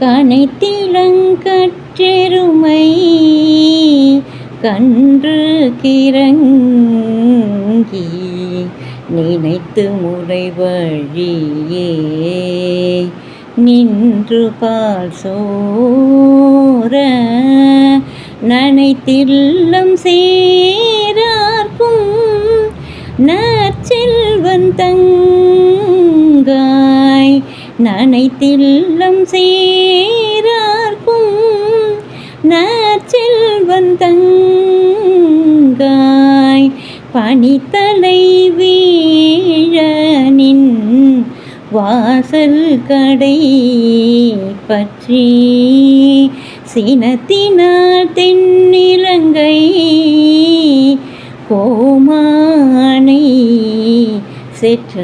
கனைத்திலங்கற்றெருமை கன்று கிறங்கி நினைத்து முறை வழியே நின்று பால் சோர நனைத்தில்லம் சேரார்க்கும் நற்செல்வன் தங்க நனைத்தெல்லம் சேரார்க்கும் நற்செல்வன் தங்காய் பனித்தலை வீழனின் வாசல் கடை பற்றி சினத்தினால் தென்னிலங்கை கோமானை செற்ற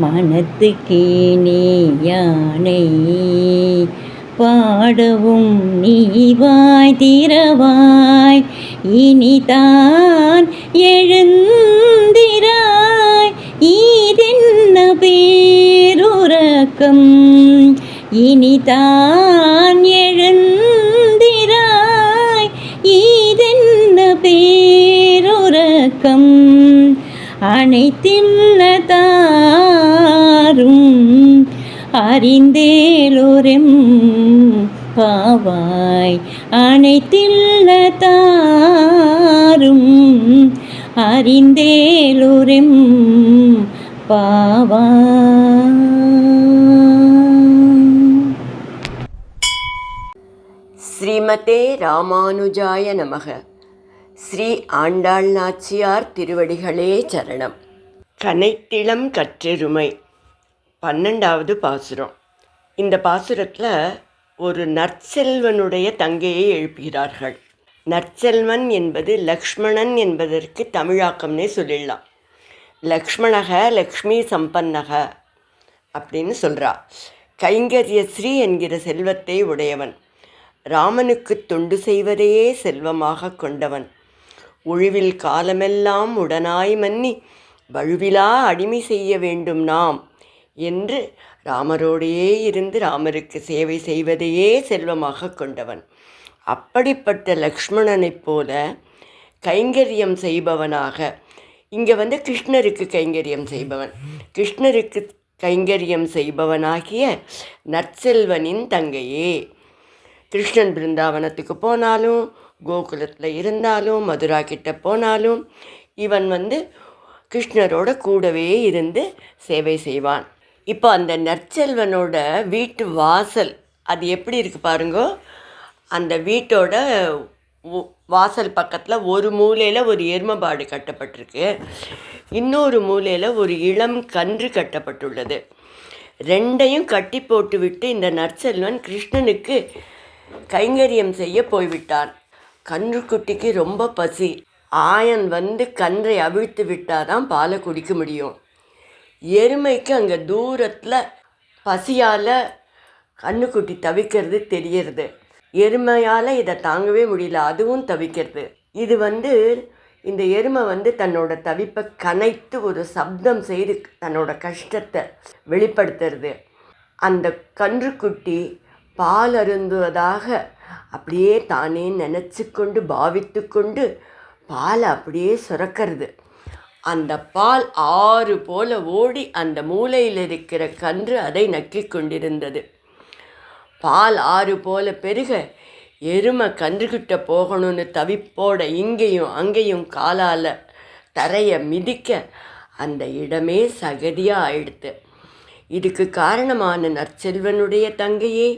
மனத்துக்கே நீ யானை பாடவும் நீவாய் திறவாய். இனிதான் எழுந்திராய். ஈதென்ன பேருறக்கம். இனிதான் எழுந்திராய். ஈதென்ன பேருறக்கம். அனைத்தின்னதாரும் அறிந்தேலோரெம் பாவாய். அனைத்தில்லதாரும் அறிந்தேலோரெம் பாவாய். ஸ்ரீமதே ராமானுஜாய நமக. ஸ்ரீ ஆண்டாள் நாச்சியார் திருவடிகளே சரணம். கனைத்திளம் கற்றெருமை. பன்னெண்டாவது பாசுரம். இந்த பாசுரத்தில் ஒரு நற்செல்வனுடைய தங்கையை எழுப்புகிறார்கள். நற்செல்வன் என்பது லக்ஷ்மணன் என்பதற்கு தமிழாக்கம்னே சொல்லிடலாம். லக்ஷ்மணக லக்ஷ்மி சம்பன்னக அப்படின்னு சொல்கிறா கைங்கரியஸ்ரீ என்கிற செல்வத்தை உடையவன். ராமனுக்கு தொண்டு செய்வதையே செல்வமாக கொண்டவன். ஒழிவில் காலமெல்லாம் உடனாய் மன்னி வழுவிலா அடிமை செய்ய வேண்டும் நாம் என்று ராமரோடையே இருந்து ராமருக்கு சேவை செய்வதையே செல்வமாக கொண்டவன். அப்படிப்பட்ட லக்ஷ்மணனைப் போல கைங்கரியம் செய்பவனாக இங்கே வந்து கிருஷ்ணருக்கு கைங்கரியம் செய்பவன். கிருஷ்ணருக்கு கைங்கரியம் செய்பவனாகிய நற்செல்வனின் தங்கையே. கிருஷ்ணன் பிருந்தாவனத்துக்கு போனாலும் கோகுலத்தில் இருந்தாலும் மதுரா கிட்ட போனாலும் இவன் வந்து கிருஷ்ணரோட கூடவே இருந்து சேவை செய்வான். இப்போ அந்த நற்செல்வனோட வீட்டு வாசல் அது எப்படி இருக்கு பாருங்கோ? அந்த வீட்டோட வாசல் பக்கத்தில் ஒரு மூலையில் ஒரு எருமபாடு கட்டப்பட்டிருக்கு. இன்னொரு மூலையில் ஒரு இளம் கன்று கட்டப்பட்டுள்ளது. ரெண்டையும் கட்டி போட்டுவிட்டு இந்த நற்செல்வன் கிருஷ்ணனுக்கு கைங்கரியம் செய்ய போய்விட்டான். கன்றுக்குட்டிக்கு ரொம்ப பசி. ஆயன் வந்து கன்றை அவிழ்த்து விட்டால் தான் பாலை குடிக்க முடியும். எருமைக்கு அங்கே தூரத்தில் பசியால் கன்றுக்குட்டி தவிக்கிறது தெரியறது. எருமையால் இதை தாங்கவே முடியல அதுவும் தவிக்கிறது. இது வந்து இந்த எருமை வந்து தன்னோட தவிப்பை கனைத்து ஒரு சப்தம் செய்து தன்னோட கஷ்டத்தை வெளிப்படுத்துறது. அந்த கன்றுக்குட்டி பால் அருந்துவதாக அப்படியே தானே நினச்சி கொண்டு பாவித்து கொண்டு பால் அப்படியே சுரக்கிறது. அந்த பால் ஆறு போல ஓடி அந்த மூலையில் இருக்கிற கன்று அதை நக்கிக் கொண்டிருந்தது. பால் ஆறு போல பெருக எருமை கன்றுகிட்ட போகணும்னு தவிப்போட இங்கேயும் அங்கேயும் காலால் தரையை மிதிக்க அந்த இடமே சகதியாக ஆயிடுத்து. இதுக்கு காரணமான நற்செல்வனுடைய தங்கையே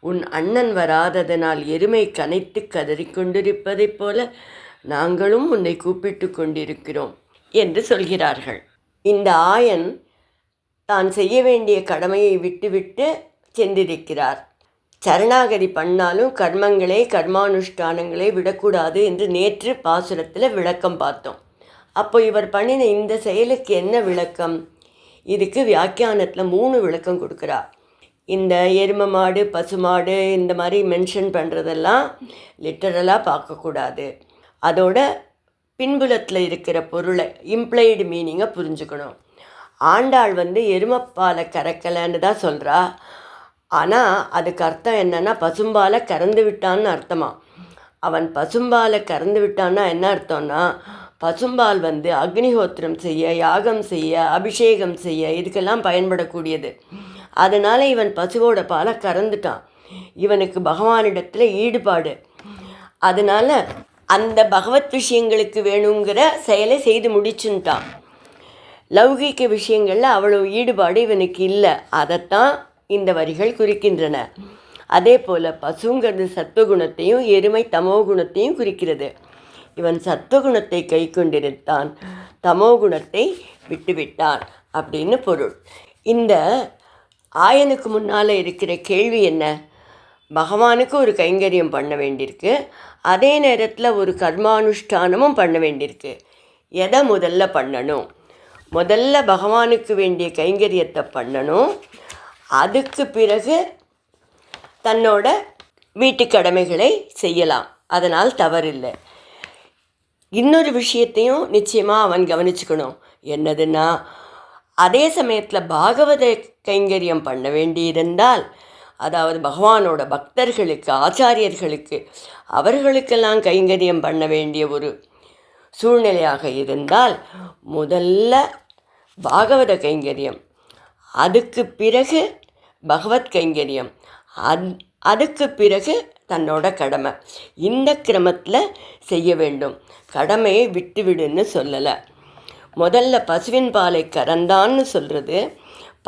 உன் அண்ணன் வராததனால் எருமை கனைத்து கதறிக்கொண்டிருப்பதைப் போல நாங்களும் உன்னை கூப்பிட்டு கொண்டிருக்கிறோம் என்று சொல்கிறார்கள். இந்த ஆயன் தான் செய்ய வேண்டிய கடமையை விட்டுவிட்டு சென்றிருக்கிறார். சரணாகதி பண்ணாலும் கர்மங்களே கர்மானுஷ்டானங்களே விடக்கூடாது என்று நேற்று பாசுரத்தில் விளக்கம் பார்த்தோம். அப்போ இவர் பண்ணின இந்த செயலுக்கு என்ன விளக்கம்? இதுக்கு வியாக்கியானத்தில் மூணு விளக்கம் கொடுக்குறார். இந்த எரும மாடு பசுமாடு இந்த மாதிரி மென்ஷன் பண்ணுறதெல்லாம் லிட்டரலாக பார்க்கக்கூடாது. அதோட பின்புலத்தில் இருக்கிற பொருளை இம்ப்ளைடு மீனிங்கை புரிஞ்சுக்கணும். ஆண்டாள் வந்து எருமப்பாலை கறக்கலைன்னு தான் சொல்கிறா ஆனால் அதுக்கு அர்த்தம் என்னன்னா பசும்பாலை கறந்து விட்டான்னு அர்த்தமா? அவன் பசும்பாலை கறந்து விட்டான்னா என்ன அர்த்தம்னா பசும்பால் வந்து அக்னிஹோத்திரம் செய்ய யாகம் செய்ய அபிஷேகம் செய்ய இதுக்கெல்லாம் பயன்படக்கூடியது. அதனால் இவன் பசுவோட பாலை கறந்துட்டான். இவனுக்கு பகவானிடத்தில் ஈடுபாடு. அதனால் அந்த பகவத் விஷயங்களுக்கு வேணுங்கிற செயலை செய்து முடிச்சுட்டான். லௌகிக்க விஷயங்களில் அவ்வளவு ஈடுபாடு இவனுக்கு இல்லை. அதைத்தான் இந்த வரிகள் குறிக்கின்றன. அதே போல் பசுங்கிறது சத்துவகுணத்தையும் எருமை தமோ குணத்தையும் குறிக்கிறது. இவன் சத்துவகுணத்தை கை கொண்டிருந்தான். தமோ குணத்தை விட்டுவிட்டான் அப்படின்னு பொருள். இந்த ஆயனுக்கு முன்னால் இருக்கிற கேள்வி என்ன? பகவானுக்கு ஒரு கைங்கரியம் பண்ண வேண்டியிருக்கு. அதே நேரத்தில் ஒரு கர்மானுஷ்டானமும் பண்ண வேண்டியிருக்கு. எதை முதல்ல பண்ணணும்? முதல்ல பகவானுக்கு வேண்டிய கைங்கரியத்தை பண்ணணும். அதுக்கு பிறகு தன்னோட வீட்டு கடமைகளை செய்யலாம். அதனால் தவறில்லை. இன்னொரு விஷயத்தையும் நிச்சயமாக அவன் கவனிச்சுக்கணும். என்னதுன்னா அதே சமயத்தில் பாகவத கைங்கரியம் பண்ண வேண்டியிருந்தால் அதாவது பகவானோட பக்தர்களுக்கு ஆச்சாரியர்களுக்கு அவர்களுக்கெல்லாம் கைங்கரியம் பண்ண வேண்டிய ஒரு சூழ்நிலையாக இருந்தால் முதல்ல பாகவத கைங்கரியம் அதுக்கு பிறகு பகவத் கைங்கரியம் அத் அதுக்கு பிறகு தன்னோட கடமை. இந்த கிரமத்தில் செய்ய வேண்டும். கடமையை விட்டுவிடுன்னு சொல்லலை. முதல்ல பசுவின் பாலை கறந்தான்னு சொல்கிறது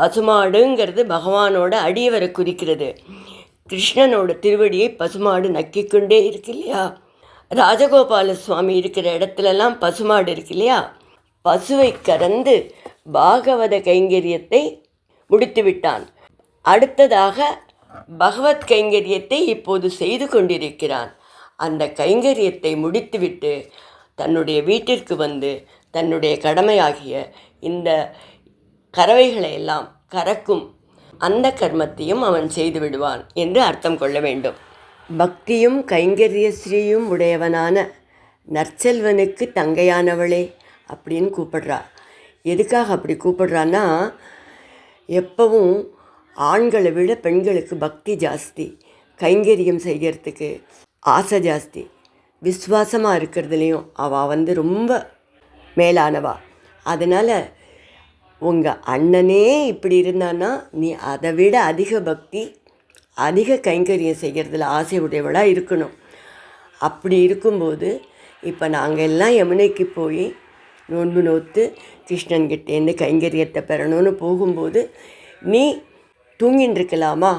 பசுமாடுங்கிறது பகவானோட அடியவரை குறிக்கிறது. கிருஷ்ணனோட திருவடியை பசுமாடு நக்கிக்கொண்டே இருக்கு இல்லையா? ராஜகோபால சுவாமி இருக்கிற இடத்துலலாம் பசுமாடு இருக்கு இல்லையா? பசுவை கறந்து பாகவத கைங்கரியத்தை முடித்து விட்டான். அடுத்ததாக பகவத் கைங்கரியத்தை இப்போது செய்து கொண்டிருக்கிறான். அந்த கைங்கரியத்தை முடித்துவிட்டு தன்னுடைய வீட்டிற்கு வந்து தன்னுடைய கடமையாகிய இந்த கறவைகளை எல்லாம் கறக்கும் அந்த கர்மத்தையும் அவன் செய்து விடுவான் என்று அர்த்தம் கொள்ள வேண்டும். பக்தியும் கைங்கரிய ஸ்ரீயும் உடையவனான நற்செல்வனுக்கு தங்கையானவளே அப்படின்னு கூப்பிடுறா. எதுக்காக அப்படி கூப்பிடுறான்னா எப்பவும் ஆண்களை விட பெண்களுக்கு பக்தி ஜாஸ்தி கைங்கரியம் செய்கிறதுக்கு ஆசை ஜாஸ்தி. விஸ்வாசமாக இருக்கிறதுலையும் அவள் வந்து ரொம்ப மேலானவா. அதனால் உங்கள் அண்ணனே இப்படி இருந்தான்னா நீ அதை விட அதிக பக்தி அதிக கைங்கரியம் செய்கிறதுல ஆசை உடையவளாக இருக்கணும். அப்படி இருக்கும்போது இப்போ நாங்கள் எல்லாம் யமுனைக்கு போய் நோன்பு நோத்து கிருஷ்ணன்கிட்டேருந்து கைங்கரியத்தை பெறணும்னு போகும்போது நீ தூங்கின்னு இருக்கலாமா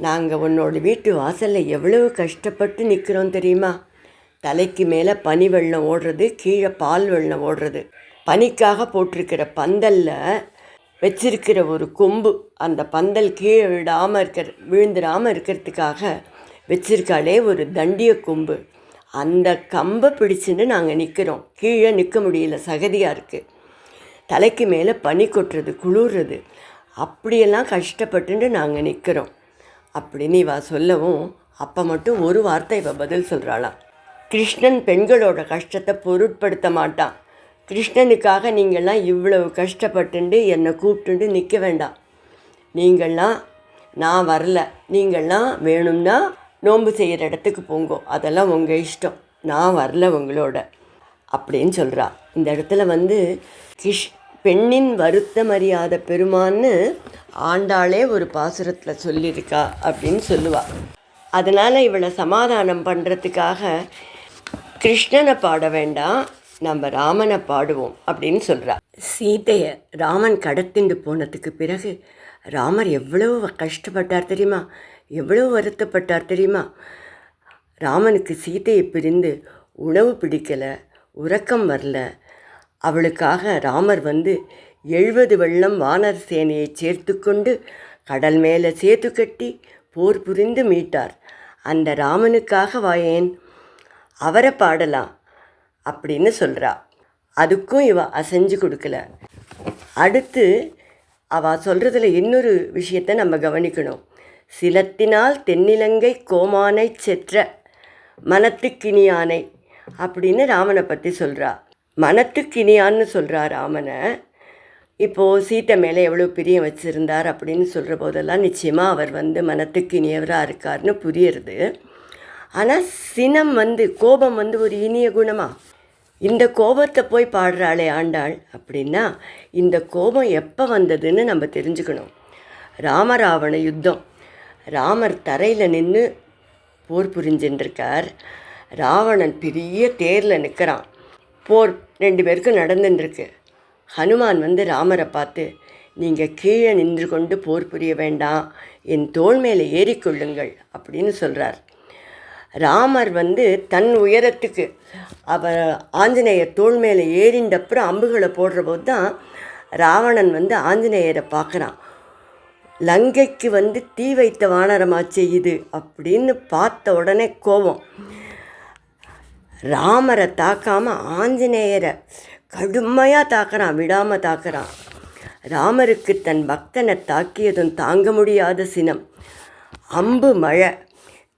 நாங்கள் உன்னோட வீட்டு வாசலில் எவ்வளவு கஷ்டப்பட்டு நிற்கிறோம் தெரியுமா? தலைக்கு மேலே பனி வெள்ளம் ஓடுறது கீழே பால் வெள்ளம் ஓடுறது. பனிக்காக போட்டிருக்கிற பந்தலில் வச்சிருக்கிற ஒரு கொம்பு அந்த பந்தல் கீழே விடாமல் இருக்கிற விழுந்துடாமல் இருக்கிறதுக்காக வச்சிருக்காளே ஒரு தண்டிய கொம்பு. அந்த கம்பை பிடிச்சின்னு நாங்கள் நிற்கிறோம் கீழே நிற்க முடியல சகதியாக இருக்குது தலைக்கு மேலே பனி கொட்டுறது குளிர்றது. அப்படியெல்லாம் கஷ்டப்பட்டுட்டு நாங்கள் நிற்கிறோம் அப்படின்னு இவா சொல்லவும் அப்போ மட்டும் ஒரு வார்த்தை இவள் பதில் சொல்கிறாளாம் கிருஷ்ணன் பெண்களோட கஷ்டத்தை பொருட்படுத்த மாட்டான். கிருஷ்ணனுக்காக நீங்கள்லாம் இவ்வளவு கஷ்டப்பட்டுண்டு என்னை கூப்பிட்டுண்டு நிற்க வேண்டாம். நீங்கள்லாம் நான் வரல. நீங்கள்லாம் வேணும்னா நோன்பு செய்கிற இடத்துக்கு போங்கோ. அதெல்லாம் உங்கள் இஷ்டம். நான் வரல உங்களோட. அப்படின்னு சொல்கிறா இந்த இடத்துல வந்து கிஷ் பெண்ணின் வருத்தம் அறியாத பெருமான்னு ஆண்டாளே ஒரு பாசுரத்தில் சொல்லியிருக்கா அப்படின்னு சொல்லுவா. அதனால் இவளை சமாதானம் பண்ணுறதுக்காக கிருஷ்ணனை பாட வேண்டாம் நம்ம ராமனை பாடுவோம் அப்படின்னு சொல்கிறார் சீதையை ராமன் கடத்திண்டு போனதுக்கு பிறகு ராமர் எவ்வளவு கஷ்டப்பட்டார் தெரியுமா? எவ்வளவு வருத்தப்பட்டார் தெரியுமா? ராமனுக்கு சீதையை பிரிந்து உணவு பிடிக்கலை உறக்கம் வரல. அவளுக்காக ராமர் வந்து எழுபது வெள்ளம் வானர் சேனையை சேர்த்து கொண்டு கடல் மேலே சேர்த்து கட்டி போர் புரிந்து மீட்டார். அந்த ராமனுக்காக வாயேன் அவரை பாடலாம் அப்படின்னு சொல்கிறா அதுக்கும் இவ அசைஞ்சு கொடுக்கல. அடுத்து அவ சொல்கிறதுல இன்னொரு விஷயத்தை நம்ம கவனிக்கணும். சிலத்தினால் தென்னிலங்கை கோமானை செற்ற மனத்துக்கினியானை அப்படின்னு ராமனை பற்றி சொல்கிறா மனத்துக்கினியான்னு சொல்கிறா ராமனை. இப்போது சீத்தை மேலே எவ்வளோ பிரியம் வச்சுருந்தார் அப்படின்னு சொல்கிற போதெல்லாம் நிச்சயமாக அவர் வந்து மனத்துக்கினியவராக இருக்கார்னு புரியுறது. ஆனால் சினம் வந்து கோபம் வந்து ஒரு இனிய குணமா? இந்த கோபத்தை போய் பாடுறாளே ஆண்டாள் அப்படின்னா இந்த கோபம் எப்போ வந்ததுன்னு நம்ம தெரிஞ்சுக்கணும். ராமராவண யுத்தம். ராமர் தரையில் நின்று போர் புரிஞ்சுட்டுருக்கார் ராவணன் பெரிய தேரில் நிற்கிறான் போர் ரெண்டு பேருக்கும் நடந்துட்டுருக்கு ஹனுமான் வந்து ராமரை பார்த்து நீங்கள் கீழே நின்று கொண்டு போர் புரிய வேண்டாம். என் தோல் மேலே ஏறிக்கொள்ளுங்கள் அப்படின்னு சொல்கிறார் ராமர் வந்து தன் உயரத்துக்கு அவர் ஆஞ்சநேயர் தோள் மேலே ஏறிண்டப்புறம் அம்புகளை போடுற போது தான் ராவணன் வந்து ஆஞ்சநேயரை பார்க்குறான். லங்கைக்கு வந்து தீ வைத்த வானரமாச்சே இது அப்படின்னு பார்த்த உடனே கோபம். ராமரை தாக்காமல் ஆஞ்சநேயரை கடுமையாக தாக்குறான் விடாமல் தாக்குறான். ராமருக்கு தன் பக்தனை தாக்கியதும் தாங்க முடியாத சினம். அம்பு மழை.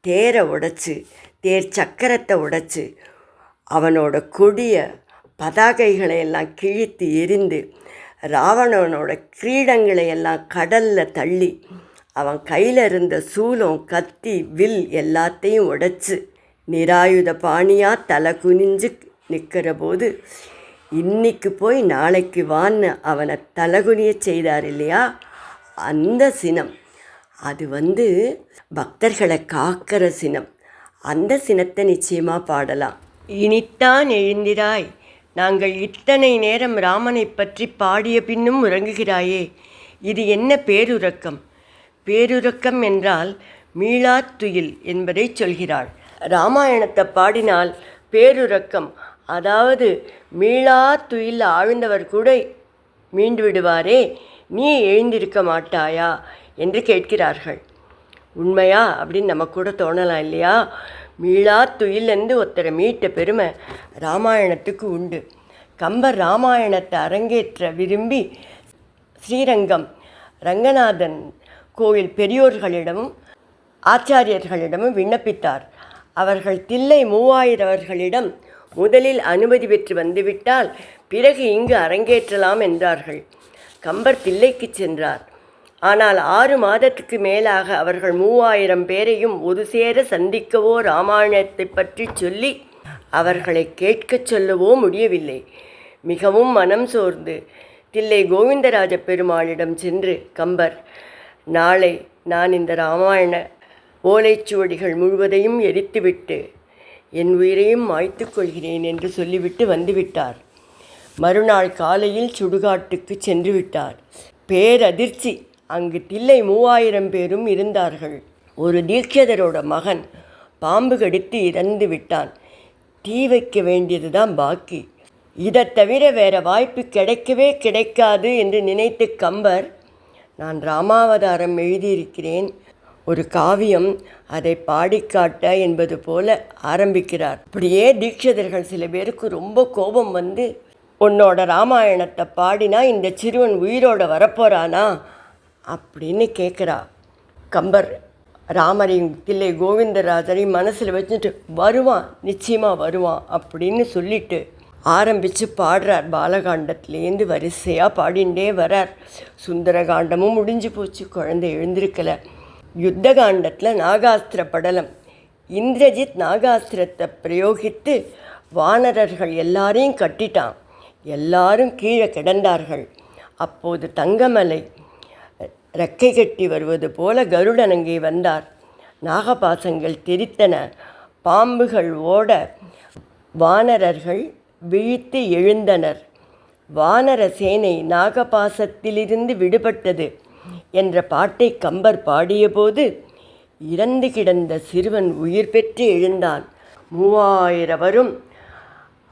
தேரை உடைச்சு தேர் சக்கரத்தை உடைச்சு அவனோட கொடிய பதாகைகளை எல்லாம் கிழித்து எரிந்து ராவணனோட கிரீடங்களை எல்லாம் கடலில் தள்ளி அவன் கையில் இருந்த சூலம் கத்தி வில் எல்லாத்தையும் உடைச்சு நிராயுத பாணியாக தலை குனிஞ்சு நிற்கிற போது இன்னைக்கு போய் நாளைக்கு வான்னு அவனை தலகுனிய செய்தார் இல்லையா? அந்த சினம் அது வந்து பக்தர்களை காக்கிற சினம். அந்த சினத்தை நிச்சயமாக பாடலாம். இனித்தான் எழுந்திராய். நாங்கள் இத்தனை நேரம் ராமனை பற்றி பாடிய பின்னும் உறங்குகிறாயே. இது என்ன பேருறக்கம்? பேருறக்கம் என்றால் மீளாத்துயில் என்பதை சொல்கிறாள். ராமாயணத்தை பாடினால் பேருறக்கம் அதாவது மீளாத்துயில் ஆழ்ந்தவர் கூட மீண்டு விடுவாரே. நீ எழுந்திருக்க மாட்டாயா? என்று கேட்கிறார்கள். உண்மையா? அப்படின்னு நம்ம கூட தோணலாம் இல்லையா? மீளா துயிலேருந்து ஒருத்தரை மீட்ட பெருமை ராமாயணத்துக்கு உண்டு. கம்பர் ராமாயணத்தை அரங்கேற்ற விரும்பி ஸ்ரீரங்கம் ரங்கநாதன் கோயில் பெரியோர்களிடமும் ஆச்சாரியர்களிடமும் விண்ணப்பித்தார். அவர்கள் தில்லை மூவாயிரவர்களிடம் முதலில் அனுமதி பெற்று வந்துவிட்டால் பிறகு இங்கு அரங்கேற்றலாம் என்றார்கள். கம்பர் தில்லைக்கு சென்றார். ஆனால் ஆறு மாதத்துக்கு மேலாக அவர்கள் மூவாயிரம் பேரையும் ஒரு சேர சந்திக்கவோ ராமாயணத்தை பற்றி சொல்லி அவர்களை கேட்கச் சொல்லவோ முடியவில்லை. மிகவும் மனம் சோர்ந்து தில்லை கோவிந்தராஜ பெருமாளிடம் சென்று கம்பர் நாளை நான் இந்த ராமாயண ஓலைச்சுவடிகள் முழுவதையும் எரித்துவிட்டு என் உயிரையும் மாய்த்து கொள்கிறேன் என்று சொல்லிவிட்டு வந்துவிட்டார். மறுநாள் காலையில் சுடுகாட்டுக்கு சென்று விட்டார் பேரதிர்ச்சி. அங்கு தில்லை மூவாயிரம் பேரும் இருந்தார்கள். ஒரு தீட்சிதரோட மகன் பாம்பு கடித்து இறந்து விட்டான். தீ வைக்க வேண்டியதுதான் பாக்கி. இதை தவிர வேற வாய்ப்பு கிடைக்கவே கிடைக்காது என்று நினைத்து கம்பர் நான் ராமாவதாரம் எழுதியிருக்கிறேன். ஒரு காவியம் அதை பாடிக்காட்ட என்பது போல ஆரம்பிக்கிறார். அப்படியே தீட்சிதர்கள் சில பேருக்கு ரொம்ப கோபம் வந்து உன்னோட ராமாயணத்தை பாடினா இந்த சிறுவன் உயிரோட வரப்போறானா? அப்படின்னு கேட்குறா கம்பர் ராமரையும் தில்லை கோவிந்தராஜரையும் மனசில் வச்சுட்டு வருவான் நிச்சயமாக வருவான் அப்படின்னு சொல்லிட்டு ஆரம்பித்து பாடுறார். பாலகாண்டத்துலேருந்து வரிசையாக பாடிண்டே வரார். சுந்தரகாண்டமும் முடிஞ்சு போச்சு. குழந்தை எழுந்திருக்கலை. யுத்த காண்டத்தில் நாகாஸ்திர படலம். இந்திரஜித் நாகாஸ்திரத்தை பிரயோகித்து வானரர்கள் எல்லாரையும் கட்டிட்டான். எல்லாரும் கீழே கிடந்தார்கள் அப்போது தங்கமலை ரெக்கை கட்டி வருவது போல கருடன் அங்கே வந்தார். நாகபாசங்கள் தெரித்தன. பாம்புகள் ஓட வானரர்கள் விழித்து எழுந்தனர். வானர சேனை நாகபாசத்திலிருந்து விடுபட்டது என்ற பாட்டை கம்பர் பாடியபோது இறந்து கிடந்த சிறுவன் உயிர் பெற்று எழுந்தான். மூவாயிரவரும்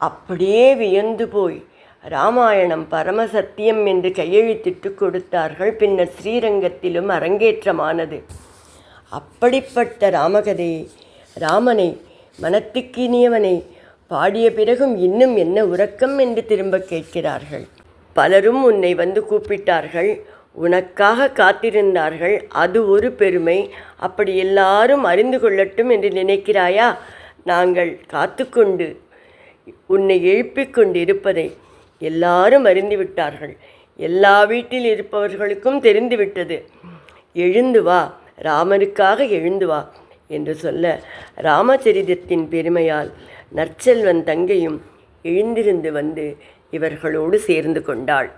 அப்படியே வியந்து போய் ராமாயணம் பரமசத்தியம் என்று கையெழுத்திட்டு கொடுத்தார்கள். பின்னர் ஸ்ரீரங்கத்திலும் அரங்கேற்றமானது. அப்படிப்பட்ட ராமகதையை ராமனை மனத்துக்கினியவனை பாடிய பிறகும் இன்னும் என்ன உறக்கம் என்று திரும்ப கேட்கிறார்கள். பலரும் உன்னை வந்து கூப்பிட்டார்கள். உனக்காக காத்திருந்தார்கள். அது ஒரு பெருமை. அப்படி எல்லாரும் அறிந்து கொள்ளட்டும் என்று நினைக்கிறாயா? நாங்கள் காத்துக்கொண்டு உன்னை எழுப்பிக் கொண்டு இருப்பதை எல்லாரும் அறிந்து விட்டார்கள். எல்லா வீட்டில் இருப்பவர்களுக்கும் தெரிந்துவிட்டது எழுந்து வா ராமனுக்காக எழுந்து வா என்று சொல்ல ராமச்சரிதத்தின் பெருமையால் நற்செல்வன் தங்கையும் எழுந்திருந்து வந்து இவர்களோடு சேர்ந்து கொண்டாள்.